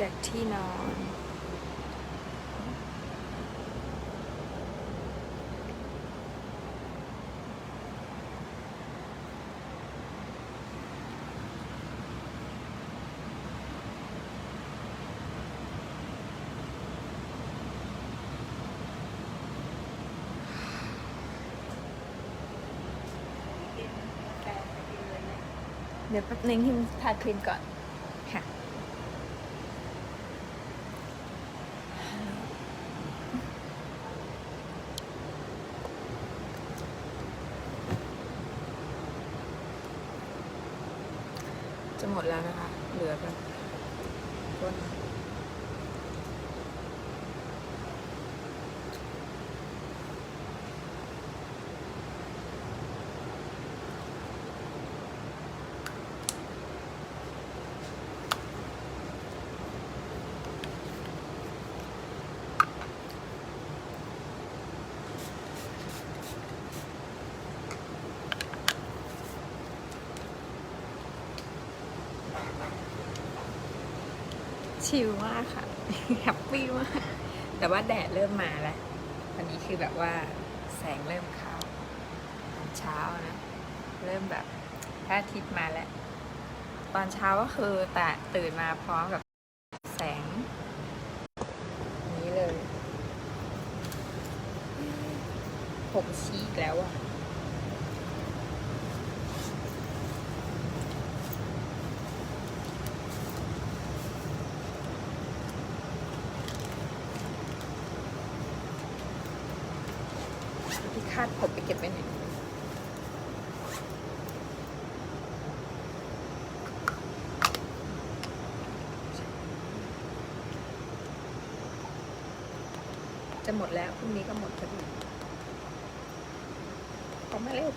จากที่นอน เดี๋ยวแป๊บนึงที่ทาครีมก่อน ค่ะ จะหมดแล้วนะคะ เหลือแบบก้น ชิลมากค่ะ แฮปปี้มาก แต่ว่าแดดเริ่มมาแล้ววันนี้คือแบบว่าแสงเริ่มเข้าตอนเช้านะ เริ่มแบบพระอาทิตย์มาแล้ว ตอนเช้าก็คือแต่ตื่นมาพร้อมกับแสง นี้เลย ผมชี้อีกแล้วอะ ที่คาดผมไปเก็บไว้ไหนจะหมดแล้วพรุ่งนี้ก็หมดพอดีขอมาเร็ว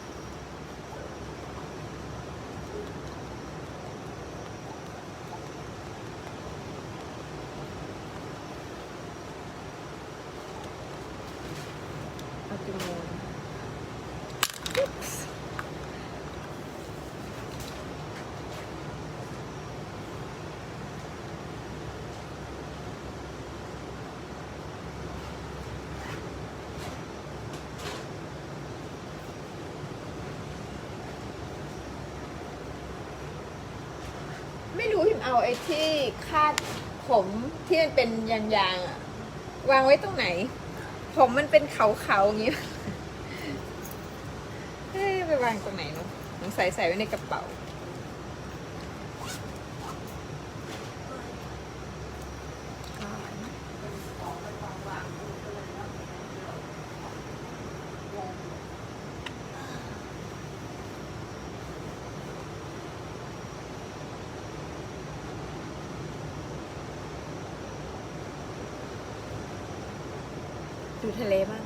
เอาจมูก ไม่รู้พิม เอาไอ้ที่คาดผมที่มันเป็นยางๆอะวางไว้ตรงไหน ผมมันเป็นเขาๆอย่างนี้ เฮ้ยไปวางตรงไหนเนาะสงสัยใส่ไว้ในกระเป๋า ดู ทะเลบ้าง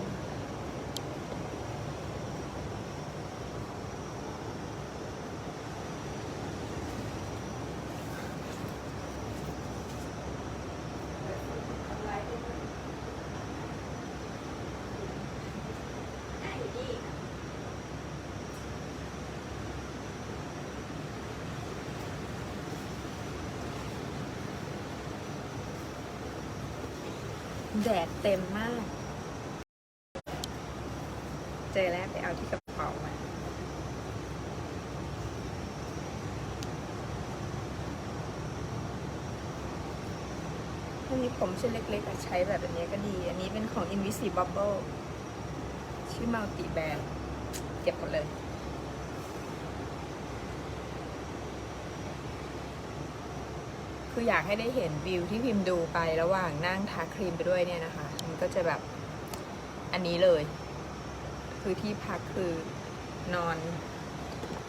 แดดเต็มมาก เจอแล้วไปเอาที่กระเป๋ามาอันนี้ผมเส้นเล็กๆใช้แบบอันนี้ก็ดี อันนี้เป็นของ Invisible ชื่อ Multi Band เก็บหมดเลย คืออยากให้ได้เห็นวิวที่พิมพ์ดูไประหว่างนั่งทาครีมไปด้วยเนี่ยนะคะ มันก็จะแบบอันนี้เลย คือที่พักคือนอน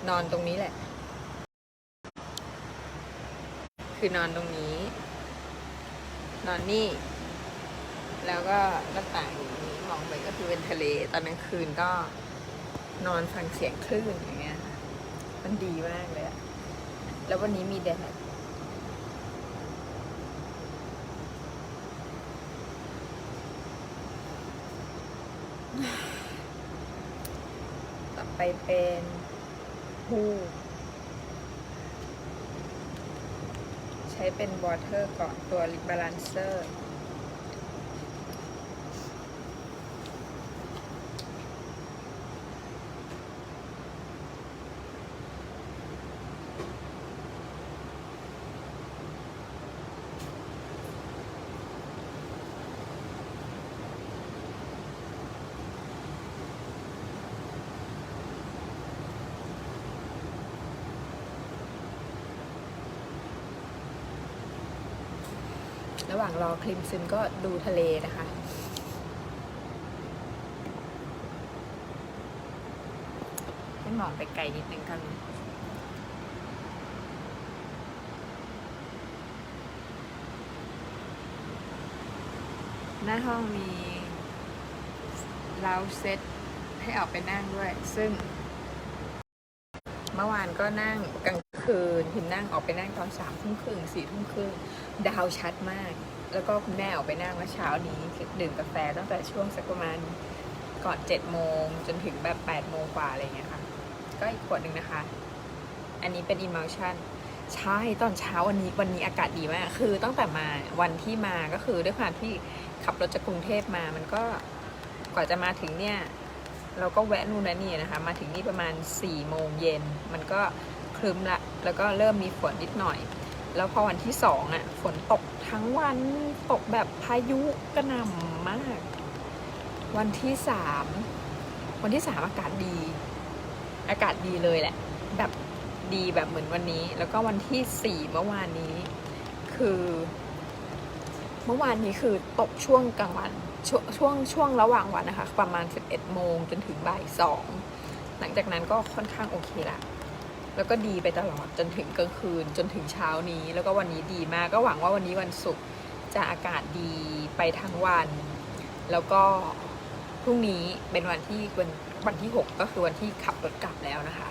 นอนตรงนี้แหละ คือนอนตรงนี้ นอนนี่ แล้วก็หน้าต่างอยู่นี้มองไปก็คือเป็นทะเล ตอนกลางคืนก็นอนฟังเสียงคลื่นอย่างเงี้ยมันดีมากเลยอะแล้ววันนี้มีแดด ไปเป็นผู้ใช้เป็นวอเตอร์ก่อนตัวลิปบาลานเซอร์ะหว่างรอคลิมซึมก็ดูทะเลนะคะ ให้มองไปไกลนิดนึงกันหน้าห้องมีเราเซตให้ออกไปนั่งด้วย ซึ่งเมื่อวานก็นั่งกลาง คืนพิมนั่งออกไปนั่งตอนสามทุ่มครึ่งสี่ทุ่มครึ่งดาวชัดมาก แล้วก็คุณแม่ออกไปนั่งเมื่อเช้านี้ดื่มกาแฟตั้งแต่ช่วงสักประมาณก่อนเจ็ดโมงจนถึงแบบแปดโมงกว่าอะไรเงี้ยค่ะ ก็อีกขวดหนึ่งนะคะ อันนี้เป็น emulsion ใช่ตอนเช้าวันนี้วันนี้อากาศดีมาก คือตั้งแต่มาวันที่มาก็คือด้วยความที่ขับรถจากกรุงเทพมามันก็กว่าจะมาถึงเนี่ย เราก็แวะนู่นและนี่นะคะ มาถึงนี่ประมาณ4ี่โมงเย็นมันก็ ครึ้มละ แล้วก็เริ่มมีฝนนิดหน่อย แล้วพอวันที่สองอะฝนตกทั้งวันตกแบบพายุกระหน่ำมาก วันที่สามวันที่สามอากาศดี อากาศดีเลยแหละ แบบดีแบบเหมือนวันนี้ แล้วก็วันที่สี่เมื่อวานนี้ คือ เมื่อวานนี้คือตกช่วงกลางวันชช่วงช่วงระหว่างวันนะคะ ประมาณ 11 โมงจนถึงบ่ายสองหลังจากนั้นก็ค่อนข้างโอเคละ แล้วก็ดีไปตลอดจนถึงกลางคืนจนถึงเช้านี้ แล้วก็วันนี้ดีมากก็หวังว่าวันนี้วันศุกร์จะอากาศดีไปทั้งวัน แล้วก็พรุ่งนี้เป็นวันที่วันวันที่ 6 ก็คือวันที่ขับรถกลับแล้วนะคะ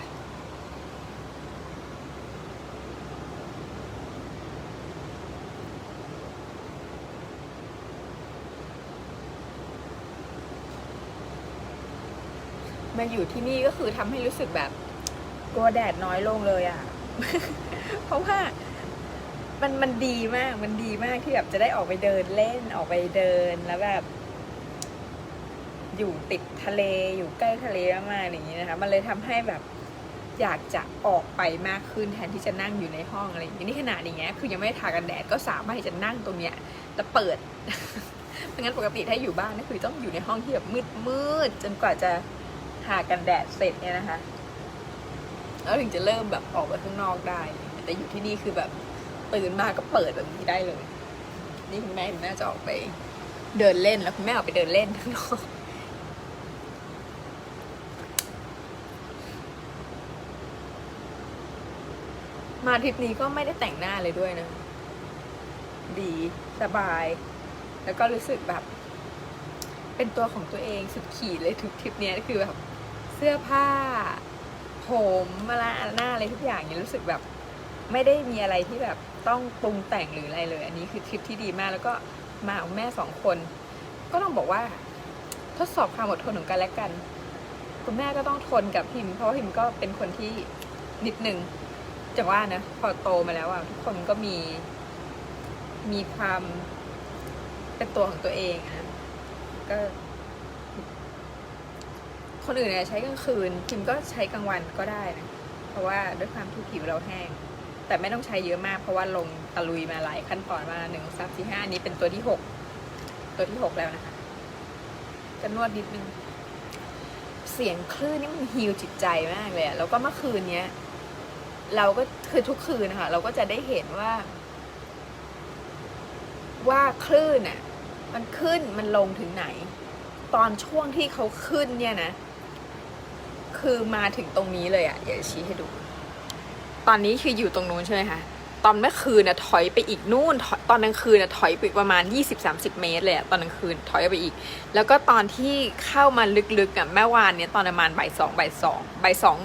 มาอยู่ที่นี่ก็คือทำให้รู้สึกแบบ ลัวแดดน้อยลงเลยอะ่ะ เพราะว่ามันมันดีมาก มันดีมากที่แบบจะได้ออกไปเดินเล่นออกไปเดินแล้วแบบ อยู่ติดทะเลอยู่ใกล้ทะเลมากๆอย่างนี้นะคะ มันเลยทำให้แบบอยากจะออกไปมากขึ้นแทนที่จะนั่งอยู่ในห้องอะไรอย่างนี้นี่ขนาดอย่างเงี้ยคือยังไม่ได้ทากันแดดก็สามารถที่จะนั่งตรงเนี้ยแล้วเปิดไม่งั้นปกติถ้าอยู่บ้านก็คือต้องอยู่ในห้องที่แบบมืดมืดๆจนกว่าจะทากันแดดเสร็จเนี่ยนะคะ แล้วถึงจะเริ่มแบบออกไปข้างนอกได้ แต่อยู่ที่นี่คือแบบตื่นมาก็เปิดแบบนี้ได้เลย นี่คุณแม่คุณแม่จะออกไปเดินเล่นแล้วคุณแม่ออกไปเดินเล่นข้างนอกมาทริปนี้ก็ไม่ได้แต่งหน้าเลยด้วยนะ ดีสบาย แล้วก็รู้สึกแบบ เป็นตัวของตัวเองสุดขีดเลยทุกทริปนี้ยคือแบบ เสื้อผ้า ผมมาละหน้าอะไรทุกอย่างเนี่ยรู้สึกแบบไม่ได้มีอะไรที่แบบต้องปรุงแต่งหรืออะไรเลย อันนี้คือทริปที่ดีมากแล้วก็มาของแม่สองคน ก็ต้องบอกว่า ทดสอบความอดทนของกันและกัน คุณแม่ก็ต้องทนกับพิมเพราะพิมก็เป็นคนที่นิดนึงจะว่านะพอโตมาแล้วอะทุกคนก็มีมีความเป็นตัวของตัวเองนะก็ คนอื่นเนี่ยใช้กลางคืนพิมก็ใช้กลางวันก็ได้นะเพราะว่าด้วยความที่ผิวเราแห้ง แต่ไม่ต้องใช้เยอะมากเพราะว่าลงตะลุยมาหลายขั้นตอนมาหนึ่งสามสี่ห้าอันนี้เป็นตัวที่หกตัวที่หกแล้วนะคะจะนวดนิดนึงเสียงคลื่นนี่มันฮีลจิตใจมากเลยอะแล้วก็เมื่อคืนเนี้ย เราก็คือทุกคืนนะคะเราก็จะได้เห็นว่า ว่าคลื่นอะ มันขึ้นมันลงถึงไหน ตอนช่วงที่เขาขึ้นเนี่ยนะ คือมาถึงตรงนี้เลยอะ่ะเดี๋ยวชี้ให้ดู ตอนนี้คืออยู่ตรงนู้นใช่ไหมคะตอนเมื่อคืนน่ะถอยไปอีกนู่น ตอนกลางคืนน่ะถอยไปประมาณ 20-30 เมตรเลยอะตอนกลางคืนถอยไปอีก แล้วก็ตอนที่เข้ามาลึกๆอะแม่วานเนี้ยตอนประมาณบ่ายสองบ่ายสองบ่ายสอง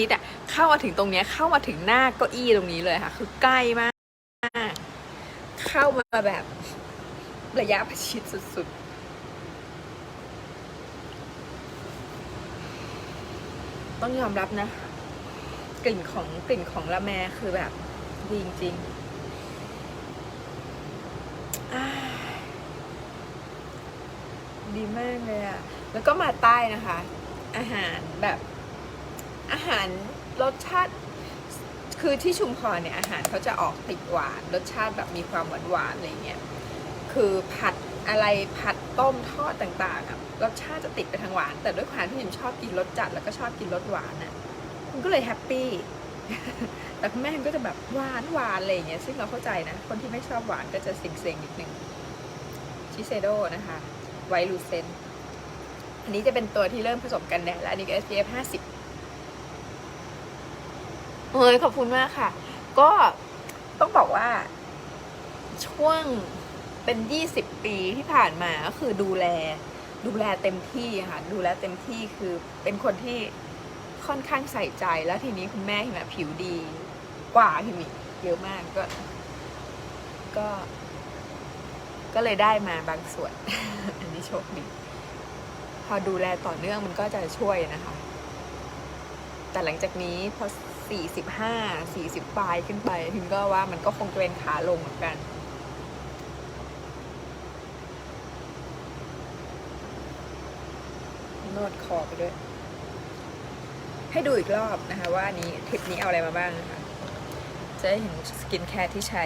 นิดๆอะเข้ามาถึงตรงเนี้ยเข้ามาถึงหน้าเก้าอี้ตรงนี้เลยค่ะ คือใกล้มาก เข้ามาแบบระยะประชิดสุดๆ ต้องยอมรับนะ กลิ่นของกลิ่นของละแมคือแบบดีจริงๆดีมากเลยอะแล้วก็มาใต้นะคะ อาหารแบบอาหารรสชาติคือที่ชุมพรเนี่ยอาหารเขาจะออกติดหวาน รสชาติแบบมีความหวานหวานๆอะไรเงี้ยคือผัด อะไรผัดต้มทอดต่างๆอะรสชาติจะติดไปทางหวาน แต่ด้วยความที่พิมชอบกินรสจัดแล้วก็ชอบกินรสหวานอะมันก็เลยแฮปปี้แต่คุณแม่ก็จะแบบหวานหวานอะไรอย่างเงี้ยซึ่งเราเข้าใจนะ คนที่ไม่ชอบหวานก็จะเซ็งๆนิดนึงชิเซโดนะคะไวลูเซนอันนี้จะเป็นตัวที่เริ่มผสมกันแดดแล้วอันนี้ก็ SPF 50เฮ้ยขอบคุณมากค่ะ ก็ต้องบอกว่าช่วง เป็น 20 ปีที่ผ่านมาก็คือดูแล ดูแลเต็มที่ค่ะดูแลเต็มที่คือเป็นคนที่ค่อนข้างใส่ใจแล้วทีนี้คุณแม่เห็นไหมผิวดีกว่าพี่มิเยอะมากก็ ก็ ก็เลยได้มาบางส่วน อันนี้โชคดีพอดูแลต่อเนื่องมันก็จะช่วยนะคะ แต่หลังจากนี้พอสี่สิบห้าสี่สิบปลายขึ้นไปถึงก็ว่ามันก็คงเป็นขาลงเหมือนกัน นวดคอไปด้วย ให้ดูอีกรอบนะคะ ว่าอันนี้ทริปนี้เอาอะไรมาบ้างนะคะ จะได้เห็นสกินแคร์ที่ใช้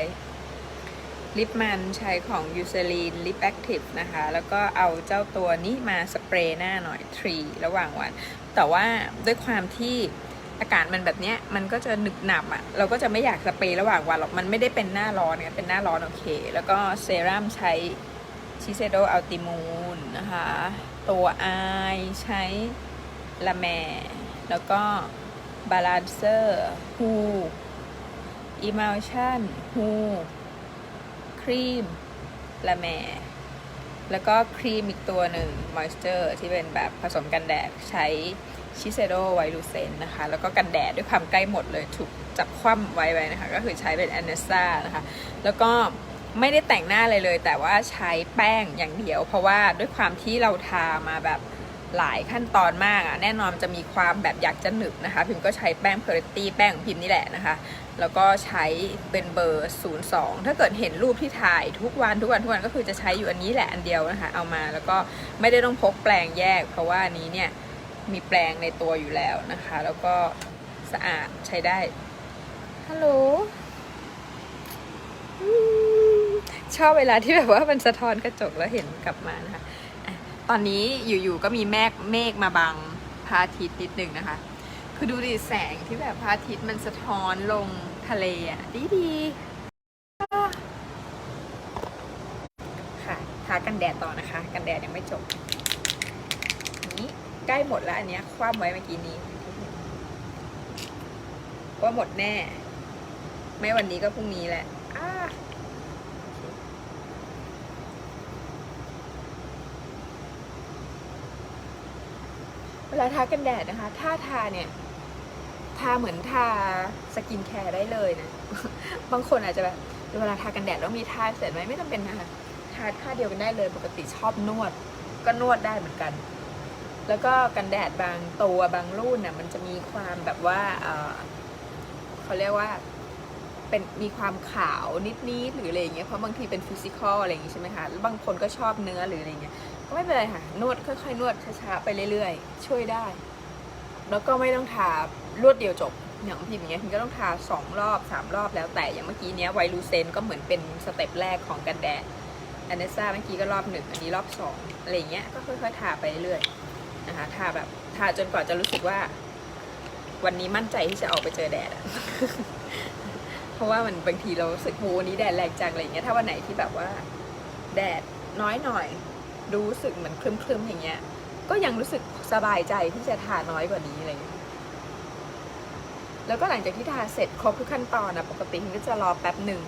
ลิปมันใช้ของ u s e r i n Lip Active นะคะ แล้วก็เอาเจ้าตัวนี้มาสเปรย์หน้าหน่อยทรีระหว่างวัน แต่ว่าด้วยความที่อากาศมันแบบเนี้ยมันก็จะหนึบหนับอะ่ะ เราก็จะไม่อยากสเปรย์ระหว่างวันหรอก มันไม่ได้เป็นหน้าร้อนเนี่ยเป็นหน้าร้อนโอเค แล้วก็เซรั่มใช้ชิเซโดอัลติมูนนะคะ ตัวอายใช้ละแม แล้วก็บาลานเซอร์ฮูอิมัลชั่นฮูครีมละแม แล้วก็ครีมอีกตัวหนึ่งมอยส์เจอร์ที่เป็นแบบผสมกันแดดใช้ชิเซโดไวลูเซนนะคะ แล้วก็กันแดดด้วยความใกล้หมดเลยถูกจับคว่ำไว้ไว้นะคะ ก็คือใช้เป็นแอนเนซ่านะคะ แล้วก็ ไม่ได้แต่งหน้าเลยเลย แต่ว่าใช้แป้งอย่างเดียว เพราะว่าด้วยความที่เราทามาแบบหลายขั้นตอนมากอะแน่นอนจะมีความแบบอยากจะหนึบนะคะ พิมก็ใช้แป้งเพอร์ตี้แป้งของพิมนี่แหละนะคะ แล้วก็ใช้เป็นเบอร์ 02 ถ้าเกิดเห็นรูปที่ถ่ายทุกวันทุกวันทุกวันก็คือจะใช้อยู่อันนี้แหละอันเดียวนะคะ เอามาแล้วก็ไม่ได้ต้องพกแปลงแยก เพราะว่าอันนี้เนี่ยมีแปลงในตัวอยู่แล้วนะคะ แล้วก็สะอาดใช้ได้ฮัลโหล ชอบเวลาที่แบบว่ามันสะท้อนกระจกแล้วเห็นกลับมานะคะตอนนี้อยู่ๆก็มีแมฆเมฆมาบังพระอาทิตย์นิดนึงนะคะ คือดูดิแสงที่แบบพระอาทิตย์มันสะท้อนลงทะเลอะดีดีค่ะทากันแดดต่อนะคะ กันแดดยังไม่จบนี้ใกล้หมดแล้วอันเนี้ยคว่ำไว้เมื่อกี้นี้ว่าหมดแน่ ไม่วันนี้ก็พรุ่งนี้แหละอ่า ลาทากันแดดนะคะ ถ้าทาเนี่ยทาเหมือนทาสกินแคร์ได้เลยนะ บางคนอาจจะแบบเวลาทากันแดดต้องมีทาเสร็จไหมไม่จำเป็นนะคะทาท่าเดียวกันได้เลย ปกติชอบนวด ก็นวดได้เหมือนกัน แล้วก็กันแดดบางตัวบางรุ่นน่ะมันจะมีความแบบว่าเอ่อเขาเรียกว่า เป็นมีความขาวนิดๆหรืออะไรอย่างเงี้ยเพราะบางทีเป็นฟิสิกอลอะไรอย่างงี้ใช่ไหมคะแล้วบางคนก็ชอบเนื้อหรืออะไรเงี้ยก็ไม่เป็นไรค่ะนวดค่อยๆ นวดช้าๆไปเรื่อยๆ ช่วยได้ แล้วก็ไม่ต้องทารวดเดียวจบอย่างพิมพ์อย่างเงี้ยพิมก็ต้องทาสองรอบสามรอบแล้วแต่อย่างเมื่อกี้เนี้ยไวลูเซนก็เหมือนเป็นสเต็ปแรกของกันแดดอันเนซ่าเมื่อกี้ก็รอบหนึ่งอันนี้รอบสองอะไรเงี้ยก็ค่อยๆทาไปเรื่อยๆนะคะทาแบบทาจนกว่าจะรู้สึกว่า วันนี้มั่นใจที่จะออกไปเจอแดดอะ เพราะว่ามันบางทีเราสึกโหวันนี้แดดแรงจังอะไรเงี้ยถ้าวันไหนที่แบบว่า แดดน้อยหน่อย รู้สึกเหมือนคลึมๆอย่างเงี้ย ก็ยังรู้สึกสบายใจที่จะทาน้อยกว่านี้อะไรอย่างเงี้ยแล้วก็หลังจากที่ทาเสร็จครบทุกขั้นตอนนะปกติพิมก็จะรอแป๊บหนึ่ง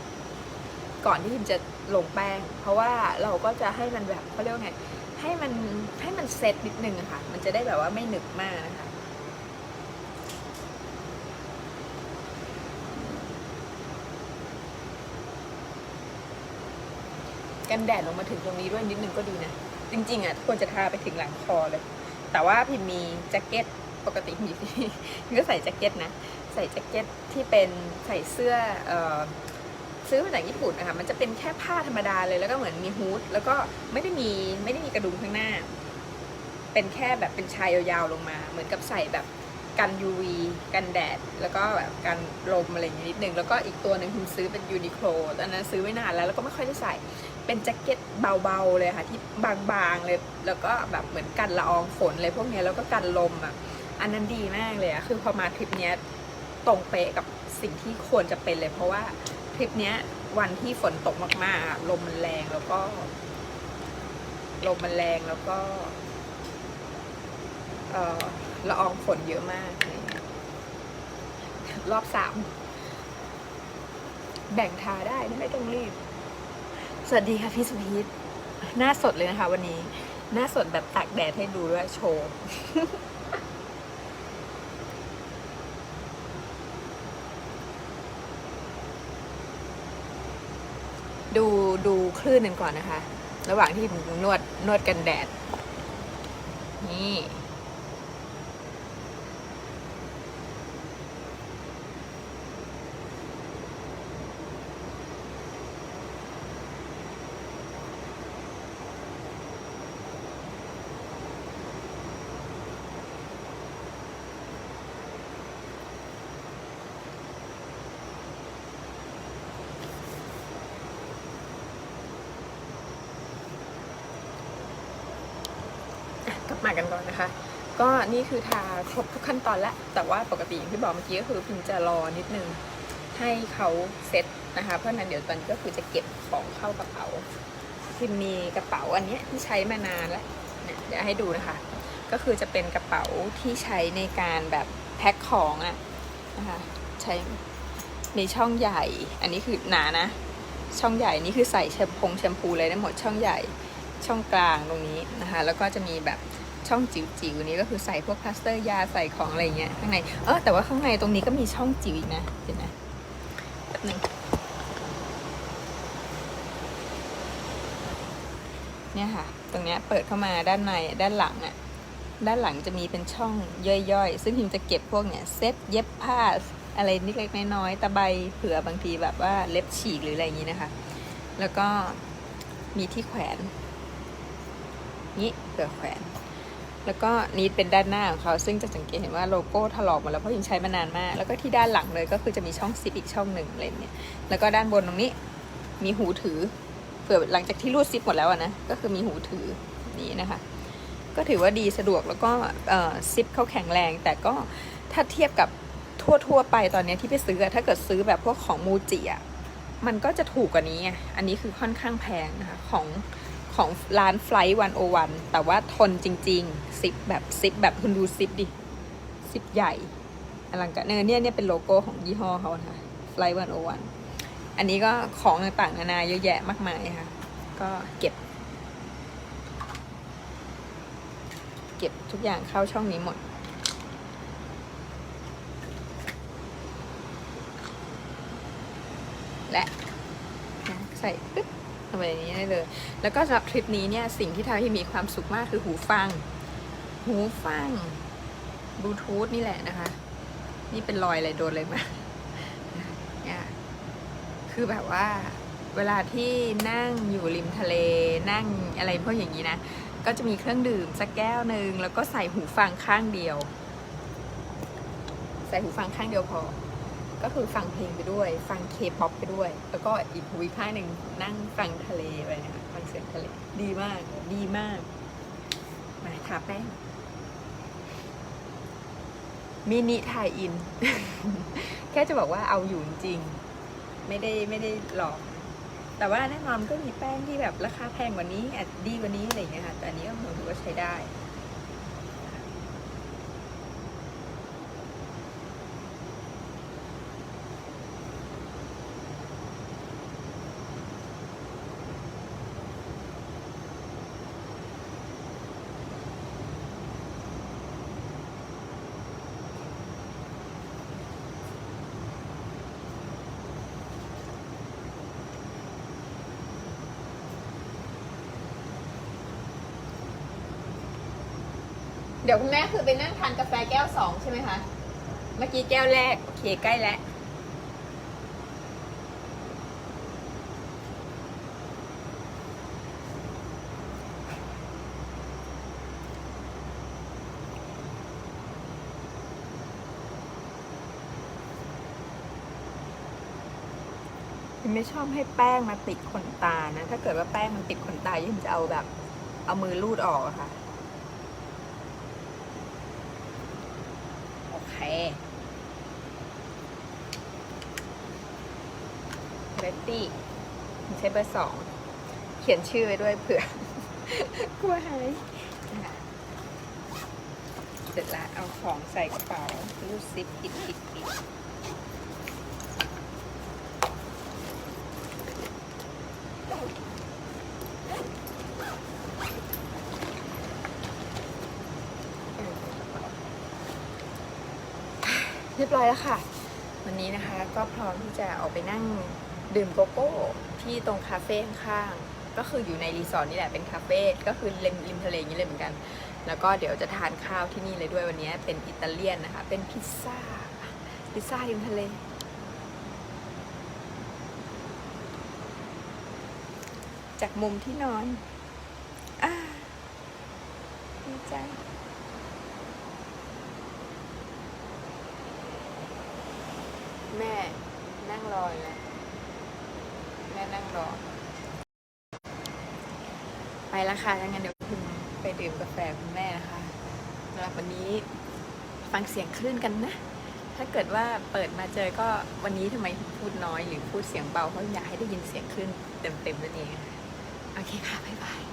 ก่อนที่พิมจะลงแป้ง เพราะว่าเราก็จะให้มันแบบเขาเรียกว่าไงให้มันให้มันเซตนิดนึงอะค่ะ มันจะได้แบบว่าไม่หนึบมากนะคะ กันแดดลงมาถึงตรงนี้ด้วยนิดนึงก็ดีนะ จริงๆอะควรจะทาไปถึงหลังคอเลย แต่ว่าพิมมีแจ็คเก็ตปกติพิมมีพิมก็ใส่แจ็คเก็ตนะ ใส่แจ็คเก็ตที่เป็นใส่เสื้อเอ่อซื้อมาจากญี่ปุ่นนะคะมันจะเป็นแค่ผ้าธรรมดาเลยแล้วก็เหมือนมีฮูดแล้วก็ไม่ได้มีไม่ได้มีกระดุมข้างหน้า เป็นแค่แบบเป็นชายยาวๆลงมา เหมือนกับใส่แบบกัน UV กันแดด แล้วก็แบบกันลมอะไรอย่างนี้นิดนึง แล้วก็อีกตัวหนึ่งคุณซื้อเป็นยูนิโคลตอนนั้นซื้อไม่นานแล้ว แล้วก็ไม่ค่อยได้ใส่ เป็นแจ็คเก็ตเบาๆเลยค่ะที่บางๆเลย แล้วก็แบบเหมือนกันละอองฝนอะไรพวกนี้แล้วก็กันลมอะอันนั้นดีมากเลยอะคือพอมาทริปเนี้ยตรงเป๊ะกับสิ่งที่ควรจะเป็นเลย เพราะว่าทริปเนี้ยวันที่ฝนตกมากๆอะลมมันแรงแล้วก็ลมมันแรงแล้วก็เอ่อละอองฝนเยอะมากรอบสามแบ่งทาได้ไม่ต้องรีบ สวัสดีค่ะพี่สุพีทหน้าสดเลยนะคะ วันนี้ หน้าสดแบบตากแดดให้ดูด้วยโชว์ดูดูคลื่นหนึ่งก่อนนะคะ ระหว่างที่นวดนวดกันแดด นี่ อะ กันก่อนนะคะ ก็นี่คือทาครบทุกขั้นตอนแล้ว แต่ว่าปกติอย่างที่บอกเมื่อกี้ก็คือพิมจะรอนิดนึงให้เขาเซ็ตนะคะ เพราะฉะนั้นเดี๋ยวตอนนี้ก็คือจะเก็บของเข้ากระเป๋า พิมมีกระเป๋าอันนี้ที่ใช้มานานแล้วเนี่ยเดี๋ยวให้ดูนะคะ ก็คือจะเป็นกระเป๋าที่ใช้ในการแบบแพ็คของอะนะคะใช้ในช่องใหญ่ อันนี้คือหนานะ ช่องใหญ่นี่คือใส่แชมพงแชมพูเลยได้หมดช่องใหญ่ช่องกลางตรงนี้นะคะ แล้วก็จะมีแบบ ช่องจิ๋วๆนี้ก็คือใส่พวกพลาสเตอร์ยาใส่ของอะไรเงี้ยข้างในเออแต่ว่าข้างในตรงนี้ก็มีช่องจิ๋วอีกนะเดี๋ยวนะแป๊บนึงเนี่ยค่ะ ตรงเนี้ยเปิดเข้ามาด้านในด้านหลังอะด้านหลังจะมีเป็นช่องย่อยๆ ซึ่งพิมจะเก็บพวกเนี้ยเซ็ตเย็บผ้าอะไรนิดเล็กน้อยๆตะไบเผื่อบางทีแบบว่าเล็บฉีกหรืออะไรอย่างนี้นะคะ แล้วก็มีที่แขวน นี้เผื่อแขวน แล้วก็นี้เป็นด้านหน้าของเขาซึ่งจะสังเกตเห็นว่าโลโก้ถลอกหมดแล้วเพราะยังใช้มานานมาก แล้วก็ที่ด้านหลังเลยก็คือจะมีช่องซิปอีกช่องหนึ่งอะไรเนี่ยแล้วก็ด้านบนตรงนี้มีหูถือเผื่อหลังจากที่รูดซิปหมดแล้วนะก็คือมีหูถือนี้นะคะ ก็ถือว่าดีสะดวกแล้วก็ซิปเขาแข็งแรง แต่ก็ถ้าเทียบกับทั่วๆไปตอนนี้ที่ไปซื้อถ้าเกิดซื้อแบบพวกของมูจิอะมันก็จะถูกกว่านี้ อันนี้คือค่อนข้างแพงนะคะของ ของร้านไฟล์วันโอวันแต่ว่าทนจริงๆซิปแบบซิปแบบคุณดูซิปดิซิปใหญ่อลังการเนี่ยเนี่ยเนี่ยเป็นโลโก้ของยี่ห้อเขาค่ะไฟล์วันโอวันอันนี้ก็ของต่างๆนานาเยอะแยะมากมายค่ะ ก็เก็บ เก็บทุกอย่างเข้าช่องนี้หมดและใส่ปึ๊บ ทำไมอย่างนี้ได้เลย แล้วก็สำหรับทริปนี้เนี่ยสิ่งที่ทำให้มีความสุขมากคือหูฟัง หูฟังบลูทูธนี่แหละนะคะ นี่เป็นรอยอะไรโดนเลยมาเนี่ยคือแบบว่าเวลาที่นั่งอยู่ริมทะเลนั่งอะไรพวกอย่างนี้นะ ก็จะมีเครื่องดื่มสักแก้วหนึ่งแล้วก็ใส่หูฟังข้างเดียว ใส่หูฟังข้างเดียวพอ ก็คือฟังเพลงไปด้วย ฟังเคป๊อปไปด้วย แล้วก็อีกหูอีกข้างหนึ่งนั่งฟังทะเลไปนะคะฟังเสียงทะเล ดีมาก ดีมาก มาทาแป้ง มินิทายอิน แค่จะบอกว่าเอาอยู่จริง ไม่ได้ไม่ได้หลอก แต่ว่าแน่นอนก็มีแป้งที่แบบราคาแพงกว่านี้อาจดีกว่านี้อะไรอย่างเงี้ยค่ะ แต่อันนี้ก็ถือว่าใช้ได้ ดี๋ยวคุณแม่คือไปนั่งทานกาแฟแก้วสองใช่ไหมคะ เมื่อกี้แก้วแรก โอเคใกล้แล้ว ไม่ชอบให้แป้งมาติดขนตานะ ถ้าเกิดว่าแป้งมันติดขนตายิ่งจะเอาแบบ เอามือลูดออกค่ะ เคเรตตี้ใช้เบอร์สอง เขียนชื่อไว้ด้วยเผื่อกลัวหายอะเสร็จแล้วเอาของใส่กระเป๋ารูดซิปปิดปิดปิดเรี ยบร้อยแล้วค่ะ วันนี้นะคะก็พร้อมที่จะออกไปนั่งดื่มโกโก้ที่ตรงคาเฟ่ข้างก็คืออยู่ในรีสอร์ทนี่แหละเป็นคาเฟ่ก็คือริมริมทะเลอย่างนี้เลยเหมือนกัน แล้วก็เดี๋ยวจะทานข้าวที่นี่เลยด้วยวันนี้เป็นอิตาเลียนนะคะ เป็นพิซซ่าพิซซ่าริมทะเลจากมุมที่นอน อ่าดีใจ แม่นั่งรออยู่แล้วแม่นั่งรอ ไปแล้วค่ะถ้างั้นเดี๋ยวคุณไปดื่มกาแฟคุณแม่นะคะสำหรับวันนี้ฟังเสียงคลื่นกันนะ ถ้าเกิดว่าเปิดมาเจอก็วันนี้ทำไมพูดน้อยหรือพูดเสียงเบาเพราะอยากให้ได้ยินเสียงคลื่นเต็มๆนั่นเอง โอเคค่ะ บ๊ายบาย